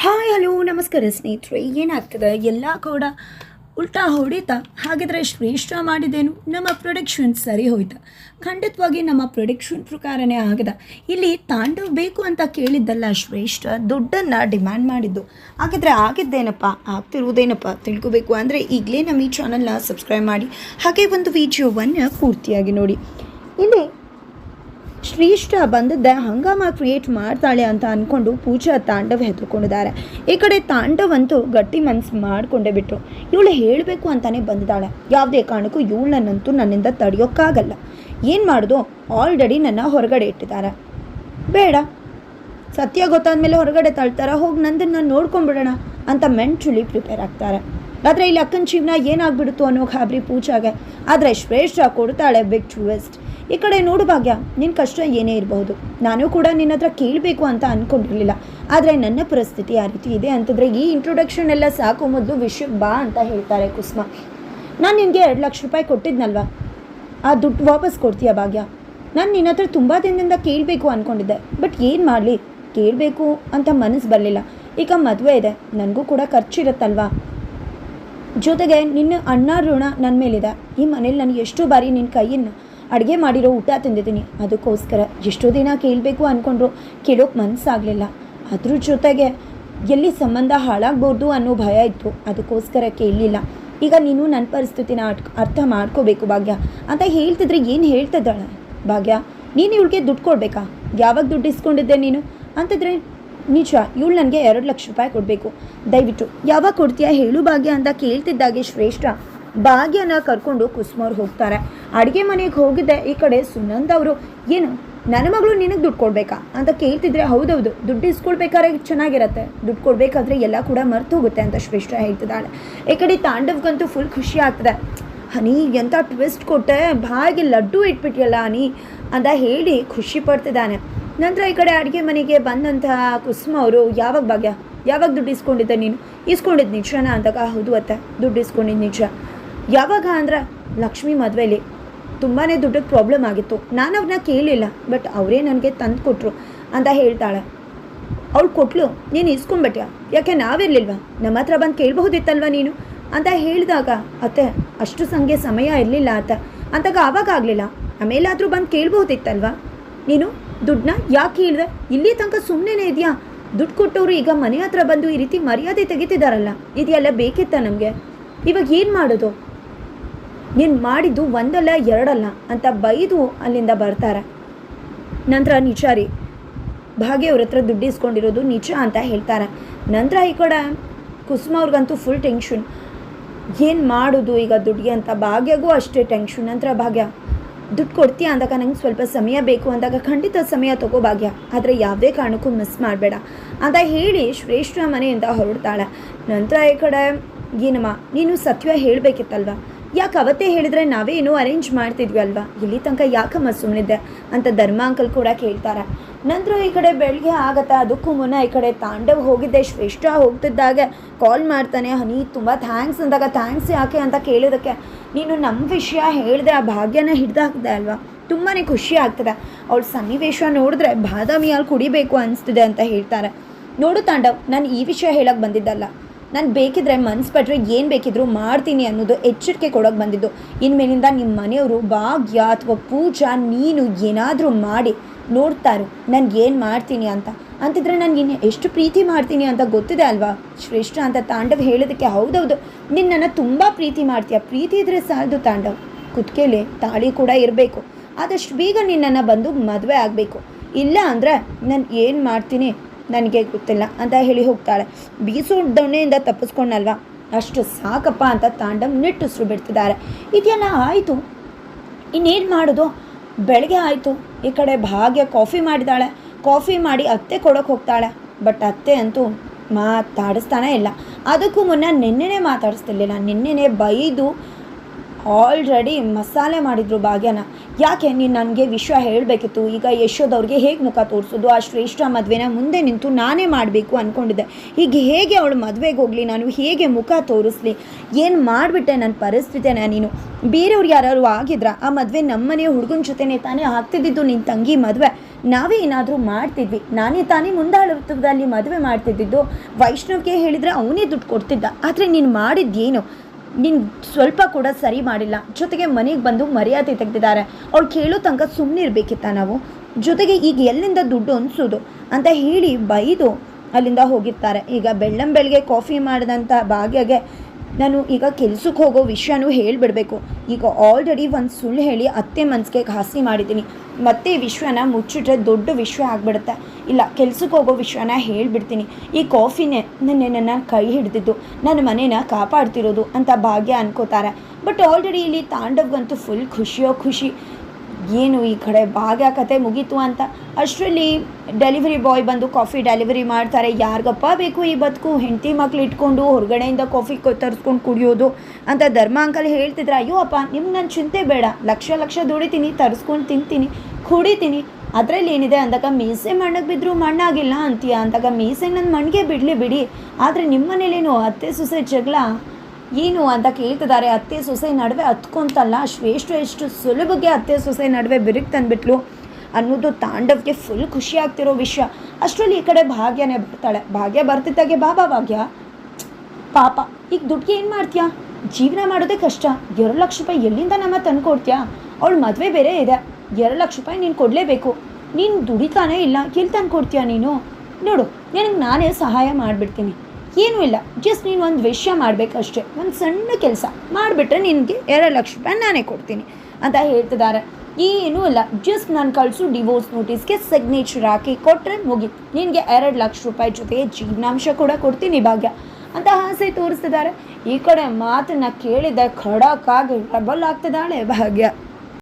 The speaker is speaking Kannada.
ಹಾಯ್, ಹಲೋ, ನಮಸ್ಕಾರ ಸ್ನೇಹಿತರೆ. ಏನಾಗ್ತದೆ? ಎಲ್ಲ ಕೂಡ ಉಲ್ಟಾ ಹೊಡಿತಾ? ಹಾಗಿದ್ರೆ ಶ್ರೇಷ್ಠ ಮಾಡಿದೇನು ನಮ್ಮ ಪ್ರೊಡಕ್ಷನ್ ಸರಿ ಹೋಯ್ತಾ? ಖಂಡಿತವಾಗಿ ನಮ್ಮ ಪ್ರೊಡಕ್ಷನ್ ಪ್ರಕಾರನೇ ಆಗದ. ಇಲ್ಲಿ ತಾಂಡವ್ ಬೇಕು ಅಂತ ಕೇಳಿದ್ದಲ್ಲ ಶ್ರೇಷ್ಠ ದುಡ್ಡನ್ನು ಡಿಮ್ಯಾಂಡ್ ಮಾಡಿದ್ದು. ಹಾಗಿದ್ರೆ ಆಗಿದ್ದೇನಪ್ಪ? ಆಗ್ತಿರುವುದೇನಪ್ಪ? ತಿಳ್ಕೊಬೇಕು ಅಂದರೆ ಈಗಲೇ ನಮ್ಮ ಈ ಚಾನಲ್ನ ಸಬ್ಸ್ಕ್ರೈಬ್ ಮಾಡಿ. ಹಾಗೆ ಒಂದು ವಿಡಿಯೋವನ್ನು ಪೂರ್ತಿಯಾಗಿ ನೋಡಿ. ಇಲ್ಲಿ ಶ್ರೇಷ್ಠ ಬಂದದ್ದ ಹಂಗಾಮ ಕ್ರಿಯೇಟ್ ಮಾಡ್ತಾಳೆ ಅಂತ ಅಂದ್ಕೊಂಡು ಪೂಜಾ ತಾಂಡವ್ ಹೆದರ್ಕೊಂಡಿದ್ದಾರೆ. ಈ ಕಡೆ ತಾಂಡವ್ ಅಂತೂ ಗಟ್ಟಿ ಮನ್ಸು ಮಾಡಿಕೊಂಡೇ ಬಿಟ್ರು. ಇವಳು ಹೇಳಬೇಕು ಅಂತಾನೆ ಬಂದಿದ್ದಾಳೆ. ಯಾವುದೇ ಕಾರಣಕ್ಕೂ ಇವಳನ್ನಂತೂ ನನ್ನಿಂದ ತಡೆಯೋಕ್ಕಾಗಲ್ಲ. ಏನು ಮಾಡೋದು? ಆಲ್ರೆಡಿ ನನ್ನ ಹೊರಗಡೆ ಇಟ್ಟಿದ್ದಾರೆ. ಬೇಡ. ಸತ್ಯ ಗೊತ್ತಾದ್ಮೇಲೆ ಹೊರಗಡೆ ತಳ್ತಾರ, ಹೋಗಿ ನಂದನ್ನು ನೋಡ್ಕೊಂಡ್ಬಿಡೋಣ ಅಂತ ಮೆಂಟಲಿ ಪ್ರಿಪೇರ್ ಆಗ್ತಾರೆ. ಆದರೆ ಇಲ್ಲಿ ಅಕ್ಕನ ಜೀವನ ಏನಾಗ್ಬಿಡುತ್ತೋ ಅನ್ನೋ ಖಾಬ್ರಿ ಪೂಜಾಗೆ. ಆದರೆ ಶ್ರೇಷ್ಠ ಕೊಡ್ತಾಳೆ ಬಿಗ್ ಟ್ವಿಸ್ಟ್ ಈ ಕಡೆ ನೋಡು ಭಾಗ್ಯ ನಿನ್ನ ಕಷ್ಟ ಏನೇ ಇರಬಹುದು. ನಾನು ಕೂಡ ನಿನ್ನ ಹತ್ರ ಕೇಳಬೇಕು ಅಂತ ಅಂದ್ಕೊಂಡಿರಲಿಲ್ಲ ಆದರೆ ನನ್ನ ಪರಿಸ್ಥಿತಿ ಆ ರೀತಿ ಇದೆ ಅಂತಂದರೆ ಈ ಇಂಟ್ರೊಡಕ್ಷನ್ ಎಲ್ಲ ಸಾಕು ಮೊದಲು ವಿಷಯಕ್ಕೆ ಬಾ ಅಂತ ಹೇಳ್ತಾರೆ ಕುಸ್ಮ. ನಾನು ನಿನಗೆ ಎರಡು ಲಕ್ಷ ರೂಪಾಯಿ ಕೊಟ್ಟಿದ್ನಲ್ವಾ? ಆ ದುಡ್ಡು ವಾಪಸ್ ಕೊಡ್ತೀಯ ಭಾಗ್ಯ? ನಾನು ನಿನ್ನ ಹತ್ರ ತುಂಬ ದಿನದಿಂದ ಕೇಳಬೇಕು ಅಂದ್ಕೊಂಡಿದ್ದೆ ಬಟ್ ಏನು ಮಾಡಲಿ? ಕೇಳಬೇಕು ಅಂತ ಮನಸ್ಸು ಬರಲಿಲ್ಲ. ಈಗ ಮದುವೆ ಇದೆ. ನನಗೂ ಕೂಡ ಖರ್ಚಿರುತ್ತಲ್ವಾ? ಜೊತೆಗೆ ನಿನ್ನ ಅಣ್ಣ ಋಣ ನನ್ನ ಮೇಲಿದೆ. ಈ ಮನೇಲಿ ನನಗೆ ಎಷ್ಟು ಬಾರಿ ನಿನ್ನ ಕೈಯನ್ನು ಅಡುಗೆ ಮಾಡಿರೋ ಊಟ ತಿಂದಿದ್ದೀನಿ. ಅದಕ್ಕೋಸ್ಕರ ಎಷ್ಟೋ ದಿನ ಕೇಳಬೇಕು ಅಂದ್ಕೊಂಡ್ರು ಕೇಳೋಕೆ ಮನಸ್ಸಾಗಲಿಲ್ಲ ಅದ್ರ ಜೊತೆಗೆ ಎಲ್ಲಿ ಸಂಬಂಧ ಹಾಳಾಗ್ಬೋದು ಅನ್ನೋ ಭಯ ಇತ್ತು. ಅದಕ್ಕೋಸ್ಕರ ಕೇಳಲಿಲ್ಲ. ಈಗ ನೀನು ನನ್ನ ಪರಿಸ್ಥಿತಿನ ಅರ್ಥ ಮಾಡ್ಕೋಬೇಕು ಭಾಗ್ಯ. ಅಂತ ಹೇಳ್ತಿದ್ರೆ ಏನು ಹೇಳ್ತಿದ್ದಾಳೆ? ಭಾಗ್ಯ, ನೀನು ಇವಳಿಗೆ ದುಡ್ಡು ಕೊಡಬೇಕಾ? ಯಾವಾಗ ದುಡ್ಡು ಇಸ್ಕೊಂಡಿದ್ದೆ ನೀನು? ಅಂತಿದ್ರೆ ನಿಜ, ಇವಳು ನನಗೆ ಎರಡು ಲಕ್ಷ ರೂಪಾಯಿ ಕೊಡಬೇಕು. ದಯವಿಟ್ಟು, ಯಾವಾಗ ಕೊಡ್ತೀಯಾ ಹೇಳು ಭಾಗ್ಯ ಅಂತ ಕೇಳ್ತಿದ್ದಾಗೆ ಶ್ರೇಷ್ಠ. ಭಾಗ್ಯನ ಕರ್ಕೊಂಡು ಕುಸುಮವ್ರು ಹೋಗ್ತಾರೆ. ಅಡುಗೆ ಮನೆಗೆ ಹೋಗಿದ್ದೆ, ಈ ಕಡೆ ಸುನಂದ ಅವರು, ಏನು, ನನ್ನ ಮಗಳು ನಿನಗೆ ದುಡ್ಡು ಕೊಡಬೇಕಾ? ಅಂತ ಕೇಳ್ತಿದ್ರೆ, ಹೌದೌದು, ದುಡ್ಡು ಇಸ್ಕೊಳ್ಬೇಕಾದ್ರೆ ಚೆನ್ನಾಗಿರತ್ತೆ. ದುಡ್ಡು ಕೊಡಬೇಕಾದ್ರೆ ಎಲ್ಲ ಕೂಡ ಮರ್ತು ಹೋಗುತ್ತೆ ಅಂತ ಶ್ರೇಷ್ಠ ಹೇಳ್ತಿದ್ದಾಳೆ. ಈ ಕಡೆ ತಾಂಡವ್ಗಂತೂ ಫುಲ್ ಖುಷಿ ಆಗ್ತದೆ. ಹನಿ ಎಂಥ ಟ್ವಿಸ್ಟ್ ಕೊಟ್ಟೆ? ಬಾಯಿಗೆ ಲಡ್ಡು ಇಟ್ಬಿಟ್ಟಿಯಲ್ಲ ಹನಿ, ಅಂತ ಹೇಳಿ ಖುಷಿ ಪಡ್ತಿದ್ದಾನೆ. ನಂತರ ಈ ಕಡೆ ಅಡುಗೆ ಮನೆಗೆ ಬಂದಂತಹ ಕುಸುಮ ಅವರು, ಯಾವಾಗ ಭಾಗ್ಯ? ಯಾವಾಗ ದುಡ್ಡು ಇಸ್ಕೊಂಡಿದ್ದೆ ನೀನು? ಇಸ್ಕೊಂಡಿದ್ದು ನಿಜನಾ? ಅಂದಾಗ ಹೌದು ಅತ್ತೆ, ದುಡ್ಡು ಇಸ್ಕೊಂಡಿದ್ದು ನಿಜ. ಯಾವಾಗ ಅಂದ್ರೆ ಲಕ್ಷ್ಮಿ ಮದುವೆಲಿ. ತುಂಬಾ ದುಡ್ಡಕ್ಕೆ ಪ್ರಾಬ್ಲಮ್ ಆಗಿತ್ತು. ನಾನು ಅವ್ರನ್ನ ಕೇಳಲಿಲ್ಲ ಬಟ್ ಅವರೇ ನನಗೆ ತಂದು ಕೊಟ್ಟರು ಅಂತ ಹೇಳ್ತಾಳೆ. ಅವಳು ಕೊಟ್ಲು, ನೀನು ಇಸ್ಕೊಂಡ್ಬಿಟ್ಯಾ ಯಾಕೆ ನಾವಿರಲಿಲ್ವಾ? ನಮ್ಮ ಹತ್ರ ಬಂದು ಕೇಳಬಹುದಿತ್ತಲ್ವ ನೀನು? ಅಂತ ಹೇಳಿದಾಗ, ಅತ್ತೆ, ಅಷ್ಟು ಸಂಖ್ಯೆ ಸಮಯ ಇರಲಿಲ್ಲ ಅಂತ ಅಂತಾಗ ಆವಾಗ ಆಗಲಿಲ್ಲ. ಆಮೇಲಾದರೂ ಬಂದು ಕೇಳ್ಬಹುದಿತ್ತಲ್ವಾ? ನೀನು ದುಡ್ಡನ್ನ ಯಾಕೆ ಹೇಳಿದೆ ಇಲ್ಲಿ ತನಕ ಸುಮ್ಮನೆ ಇದೆಯಾ? ದುಡ್ಡು ಕೊಟ್ಟವರು ಈಗ ಮನೆ ಹತ್ರ ಬಂದು ಈ ರೀತಿ ಮರ್ಯಾದೆ ತೆಗಿತಿದ್ದಾರಲ್ಲ ಇದೆಲ್ಲ ಬೇಕಿತ್ತ ನಮಗೆ? ಇವಾಗ ಏನು ಮಾಡೋದು? ನೀನು ಮಾಡಿದ್ದು ಒಂದಲ್ಲ, ಎರಡಲ್ಲ ಅಂತ ಬೈದು ಅಲ್ಲಿಂದ ಬರ್ತಾರೆ. ನಂತರ ನಿಚಾರಿ, ಭಾಗ್ಯ ಅವ್ರ ಹತ್ರ ದುಡ್ಡು ಇಸ್ಕೊಂಡಿರೋದು ನಿಜ ಅಂತ ಹೇಳ್ತಾರೆ. ನಂತರ ಈ ಕಡೆ ಕುಸುಮ ಅವ್ರಿಗಂತೂ ಫುಲ್ ಟೆನ್ಷನ್ ಏನು ಮಾಡೋದು ಈಗ ದುಡ್ಡಿಗೆ ಅಂತ? ಭಾಗ್ಯಗೂ ಅಷ್ಟೇ ಟೆನ್ಷನ್ ನಂತರ ಭಾಗ್ಯ, ದುಡ್ಡು ಕೊಡ್ತೀಯ? ಅಂದಾಗ ನಂಗೆ ಸ್ವಲ್ಪ ಸಮಯ ಬೇಕು ಅಂದಾಗ ಖಂಡಿತ ಸಮಯ ತಗೋ ಭಾಗ್ಯ. ಆದರೆ ಯಾವುದೇ ಕಾರಣಕ್ಕೂ ಮಿಸ್ ಮಾಡಬೇಡ ಅಂತ ಹೇಳಿ ಶ್ರೇಷ್ಠ ಮನೆಯಿಂದ ಹೊರಡ್ತಾಳೆ. ನಂತರ ಈ ಕಡೆ, ಏನಮ್ಮ, ನೀನು ಸತ್ಯ ಹೇಳಬೇಕಿತ್ತಲ್ವ? ಯಾಕೆ ಅವತ್ತೇ ಹೇಳಿದ್ರೆ ನಾವೇ ಏನೋ ಅರೇಂಜ್ ಮಾಡ್ತಿದ್ವಿ ಅಲ್ವಾ? ಇಲ್ಲಿ ತನಕ ಯಾಕಮ್ಮ ಸುಮ್ಮನಿದ್ದೆ ಅಂತ ಧರ್ಮ ಅಂಕಲ್ ಕೂಡ ಕೇಳ್ತಾರೆ. ನಂತರ ಈ ಕಡೆ ಬೆಳಗ್ಗೆ ಆಗತ್ತೆ? ಅದಕ್ಕೂ ಮುನ್ನ ಈ ಕಡೆ ತಾಂಡವ್ ಹೋಗಿದ್ದೆ. ಶ್ರೇಷ್ಠ ಹೋಗ್ತಿದ್ದಾಗ ಕಾಲ್ ಮಾಡ್ತಾನೆ. ಹನಿ, ತುಂಬ ಥ್ಯಾಂಕ್ಸ್ ಅಂದಾಗ ಥ್ಯಾಂಕ್ಸ್ ಯಾಕೆ ಅಂತ ಕೇಳಿದಕ್ಕೆ ನೀನು ನಮ್ಮ ವಿಷಯ ಹೇಳಿದೆ, ಆ ಭಾಗ್ಯನ ಹಿಡ್ದಾಕ್ದೆ ಅಲ್ವಾ? ತುಂಬಾ ಖುಷಿ ಆಗ್ತದೆ. ಅವಳ ಸನ್ನಿವೇಶ ನೋಡಿದ್ರೆ ಬಾದಾಮಿ ಹಾಲು ಕುಡಿಬೇಕು ಅನಿಸ್ತಿದೆ ಅಂತ ಹೇಳ್ತಾರೆ. ನೋಡು ತಾಂಡವ್, ನಾನು ಈ ವಿಷಯ ಹೇಳಕ್ಕೆ ಬಂದಿದ್ದಲ್ಲ. ನಾನು ಬೇಕಿದ್ರೆ ಮನ್ಸು ಪಟ್ಟರೆ ಏನು ಬೇಕಿದ್ರು ಮಾಡ್ತೀನಿ ಅನ್ನೋದು ಎಚ್ಚರಿಕೆ ಕೊಡೋಕೆ ಬಂದಿದ್ದು. ಇನ್ಮೇಲಿಂದ ನಿಮ್ಮ ಮನೆಯವರು ಭಾಗ್ಯ ಅಥವಾ ಪೂಜಾ ನೀನು ಏನಾದರೂ ಮಾಡಿ ನೋಡ್ತಾರೆ ನನಗೆ ಏನು ಮಾಡ್ತೀನಿ ಅಂತ. ಅಂತಿದ್ರೆ ನಾನು ಇನ್ನು ಎಷ್ಟು ಪ್ರೀತಿ ಮಾಡ್ತೀನಿ ಅಂತ ಗೊತ್ತಿದೆ ಅಲ್ವಾ? ಶ್ರೇಷ್ಠ ಅಂತ ತಾಂಡವ್ ಹೇಳೋದಕ್ಕೆ ಹೌದೌದು. ನಿನ್ನನ್ನು ತುಂಬ ಪ್ರೀತಿ ಮಾಡ್ತೀಯ. ಪ್ರೀತಿ ಇದ್ರೆ ಸಾಲದು ತಾಂಡವ್. ಕುತ್ಕೇಲೆ ತಾಳಿ ಕೂಡ ಇರಬೇಕು. ಆದಷ್ಟು ಬೇಗ ನಿನ್ನನ್ನು ಬಂದು ಮದುವೆ ಆಗಬೇಕು. ಇಲ್ಲ ಅಂದರೆ ನಾನು ಏನು ಮಾಡ್ತೀನಿ? ನನಗೆ ಗೊತ್ತಿಲ್ಲ ಅಂತ ಹೇಳಿ ಹೋಗ್ತಾಳೆ. ಬೀಸು ದೊಣ್ಣೆಯಿಂದ ತಪ್ಪಿಸ್ಕೊಂಡಲ್ವಾ? ಅಷ್ಟು ಸಾಕಪ್ಪ ಅಂತ ತಾಂಡವ್ ನಿಟ್ಟುಸಿರು ಬಿಡ್ತಿದ್ದಾರೆ. ಇದೆಲ್ಲ ಆಯಿತು. ಇನ್ನೇನು ಮಾಡೋದು? ಬೆಳಗ್ಗೆ ಆಯಿತು. ಈ ಕಡೆ ಭಾಗ್ಯ ಕಾಫಿ ಮಾಡಿದಾಳೆ. ಕಾಫಿ ಮಾಡಿ ಅತ್ತೆ ಕೊಡೋಕೆ ಹೋಗ್ತಾಳೆ. ಬಟ್ ಅತ್ತೆ ಅಂತೂ ಮಾತಾಡಿಸ್ತಾನೆ ಇಲ್ಲ. ಅದಕ್ಕೂ ಮುನ್ನ ನಿನ್ನೆನೇ ಮಾತಾಡಿಸ್ತಿರ್ಲಿಲ್ಲ. ನಿನ್ನೆನೇ ಬೈದು ಆಲ್ರೆಡಿ ಮಸಾಲೆ ಮಾಡಿದ್ರು ಭಾಗ್ಯನ. ಯಾಕೆ ನೀನು ನನಗೆ ವಿಷಯ ಹೇಳಬೇಕಿತ್ತು? ಈಗ ಯಶೋದವ್ರಿಗೆ ಹೇಗೆ ಮುಖ ತೋರಿಸೋದು? ಆ ಶ್ರೇಷ್ಠ ಮದುವೆನ ಮುಂದೆ ನಿಂತು ನಾನೇ ಮಾಡಬೇಕು ಅಂದ್ಕೊಂಡಿದ್ದೆ ಈಗ ಹೇಗೆ ಅವಳು ಮದುವೆಗೆ ಹೋಗಲಿ? ನಾನು ಹೇಗೆ ಮುಖ ತೋರಿಸ್ಲಿ? ಏನು ಮಾಡಿಬಿಟ್ಟೆ ನನ್ನ ಪರಿಸ್ಥಿತಿನ ನೀನು? ಬೇರೆಯವ್ರು ಯಾರು ಆಗಿದ್ರ ಆ ಮದುವೆ ನಮ್ಮನೆ ಹುಡುಗನ ಜೊತೆನೇ ತಾನೇ ಆಗ್ತಿದ್ದಿದ್ದು ನಿನ್ನ ತಂಗಿ ಮದುವೆ. ನಾವೇ ಏನಾದರೂ ಮಾಡ್ತಿದ್ವಿ. ನಾನೇ ತಾನೇ ಮುಂದಾಳತ್ವದಲ್ಲಿ ಮದುವೆ ಮಾಡ್ತಿದ್ದಿದ್ದು. ವೈಷ್ಣವ್ಗೆ ಹೇಳಿದರೆ ಅವನೇ ದುಡ್ಡು ಕೊಡ್ತಿದ್ದ. ಆದರೆ ನೀನು ಮಾಡಿದ್ದೇನು ನೀನು ಸ್ವಲ್ಪ ಕೂಡ ಸರಿ ಮಾಡಿಲ್ಲ. ಜೊತೆಗೆ ಮನೆಗೆ ಬಂದು ಮರ್ಯಾದೆ ತೆಗೆದಿದ್ದಾರೆ. ಅವ್ಳು ಕೇಳೋ ತನಕ ಸುಮ್ಮನೆ ಇರಬೇಕಿತ್ತ ನಾವು? ಜೊತೆಗೆ ಈಗ ಎಲ್ಲಿಂದ ದುಡ್ಡು ಅನಿಸೋದು? ಅಂತ ಹೇಳಿ ಬೈದು ಅಲ್ಲಿಂದ ಹೋಗಿರ್ತಾರೆ. ಈಗ ಬೆಳ್ಳಂ ಬೆಳಗ್ಗೆ ಕಾಫಿ ಮಾಡಿದಂಥ ಭಾಗ್ಯಗೆ ನಾನು ಈಗ ಕೆಲ್ಸಕ್ಕೆ ಹೋಗೋ ವಿಷಯನೂ ಹೇಳಿಬಿಡಬೇಕು. ಈಗ ಆಲ್ರೆಡಿ ಒಂದು ಸುಳ್ಳು ಹೇಳಿ ಅತ್ತೆ ಮನಸ್ಸಿಗೆ ಘಾಸಿ ಮಾಡಿದ್ದೀನಿ. ಮತ್ತೆ ಈ ವಿಷಯನ ಮುಚ್ಚಿಟ್ರೆ ದೊಡ್ಡ ವಿಷಯ ಆಗಿಬಿಡುತ್ತೆ. ಇಲ್ಲ, ಕೆಲ್ಸಕ್ಕೆ ಹೋಗೋ ವಿಷಯನ ಹೇಳಿಬಿಡ್ತೀನಿ. ಈ ಕಾಫಿನೇ ನೆನ್ನೆ ನನ್ನ ಕೈ ಹಿಡಿದಿದ್ದು. ನನ್ನ ಮನೇನ ಕಾಪಾಡ್ತಿರೋದು ಅಂತ ಭಾಗ್ಯ ಅನ್ಕೋತಾರೆ. ಬಟ್ ಆಲ್ರೆಡಿ ಇಲ್ಲಿ ತಾಂಡವ್ಗಂತೂ ಫುಲ್ ಖುಷಿಯೋ ಖುಷಿ. ಏನು ಈ ಕಡೆ ಭಾಗ್ಯ ಕತೆ ಮುಗೀತು ಅಂತ. ಅಷ್ಟರಲ್ಲಿ ಡೆಲಿವರಿ ಬಾಯ್ ಬಂದು ಕಾಫಿ ಡೆಲಿವರಿ ಮಾಡ್ತಾರೆ. ಯಾರಿಗಪ್ಪ ಬೇಕು ಈ ಬದುಕು? ಹೆಂಡತಿ ಮಕ್ಳು ಇಟ್ಕೊಂಡು ಹೊರಗಡೆಯಿಂದ ಕಾಫಿ ತರಿಸ್ಕೊಂಡು ಕುಡಿಯೋದು ಅಂತ ಧರ್ಮ ಅಂಕಲ್ ಹೇಳ್ತಿದ್ರೆ ಅಯ್ಯೋ ಅಪ್ಪ ನಿಮ್ಗೆ ನನ್ನ ಚಿಂತೆ ಬೇಡ. ಲಕ್ಷ ಲಕ್ಷ ದುಡಿತೀನಿ, ತರಿಸ್ಕೊಂಡು ತಿಂತೀನಿ, ಕುಡಿತೀನಿ. ಅದರಲ್ಲಿ ಏನಿದೆ ಅಂದಾಗ, ಮೀಸೆ ಮಣ್ಣಗೆ ಬಿದ್ದರೂ ಮಣ್ಣಾಗಿಲ್ಲ ಅಂತೀಯ? ಅಂದಾಗ ಮೀಸೆ ನನ್ನ ಮಣ್ಣಿಗೆ ಬಿಡಲಿ ಬಿಡಿ. ಆದರೆ ನಿಮ್ಮ ಮನೇಲೇನು ಅತ್ತೆ, ಸೊಸೆ ಜಗಳ? ಏನು ಅಂತ ಕೇಳ್ತಿದ್ದಾರೆ. ಅತ್ತೆ ಸೊಸೆ ನಡುವೆ ಹತ್ಕೊಂತಲ್ಲ. ಶ್ರೇಷ್ಠ ಎಷ್ಟು ಸುಲಭಕ್ಕೆ ಅತ್ತೆ ಸೊಸೆ ನಡುವೆ ಬಿರುಕು ತಂದುಬಿಟ್ಲು ಅನ್ನೋದು ತಾಂಡವ್ಗೆ ಫುಲ್ ಖುಷಿ ಆಗ್ತಿರೋ ವಿಷಯ. ಅಷ್ಟರಲ್ಲಿ ಈ ಕಡೆ ಭಾಗ್ಯನೇ ಬರ್ತಾಳೆ. ಭಾಗ್ಯ ಬರ್ತಿದ್ದಾಗೆ ಬಾಬಾ ಭಾಗ್ಯ. ಪಾಪ. ಈಗ ದುಡ್ಡಿಗೆ ಏನು ಮಾಡ್ತೀಯಾ? ಜೀವನ ಮಾಡೋದೇ ಕಷ್ಟ. ಎರಡು ಲಕ್ಷ ರೂಪಾಯಿ ಎಲ್ಲಿಂದ ನಮ್ಮ ತಂದು ಕೊಡ್ತೀಯಾ? ಅವಳು ಮದುವೆ ಬೇರೆ ಇದೆ. ಎರಡು ಲಕ್ಷ ರೂಪಾಯಿ ನೀನು ಕೊಡಲೇಬೇಕು. ನೀನು ದುಡಿತಾನೇ ಇಲ್ಲ. ಎಲ್ಲಿ ತಂದು ಕೊಡ್ತೀಯಾ ನೀನು? ನೋಡು, ನಿನಗೆ ನಾನೇ ಸಹಾಯ ಮಾಡಿಬಿಡ್ತೀನಿ. ಏನೂ ಇಲ್ಲ. ಜಸ್ಟ್ ನೀನು ಒಂದು ವಿಷಯ ಮಾಡಬೇಕಷ್ಟೇ. ಒಂದು ಸಣ್ಣ ಕೆಲಸ ಮಾಡಿಬಿಟ್ರೆ ನಿನಗೆ ಎರಡು ಲಕ್ಷ ರೂಪಾಯಿ ನಾನೇ ಕೊಡ್ತೀನಿ ಅಂತ ಹೇಳ್ತಿದ್ದಾರೆ. ಏನೂ ಇಲ್ಲ. ಜಸ್ಟ್ ನಾನು ಕಳಿಸು ಡಿವೋರ್ಸ್ ನೋಟಿಸ್ಗೆ ಸಿಗ್ನೇಚರ್ ಹಾಕಿ ಕೊಟ್ಟರೆ ಮುಗೀತು. ನಿನಗೆ ಎರಡು ಲಕ್ಷ ರೂಪಾಯಿ ಜೊತೆಗೆ ಜೀವನಾಂಶ ಕೂಡ ಕೊಡ್ತೀನಿ ಭಾಗ್ಯ ಅಂತ ಆಸೆ ತೋರಿಸ್ತಿದ್ದಾರೆ. ಈ ಕಡೆ ಮಾತನ್ನ ಕೇಳಿದ ಖಡಕ್ಕಾಗಿ ಪ್ರಬಲ್ ಆಗ್ತಿದ್ದಾಳೆ ಭಾಗ್ಯ.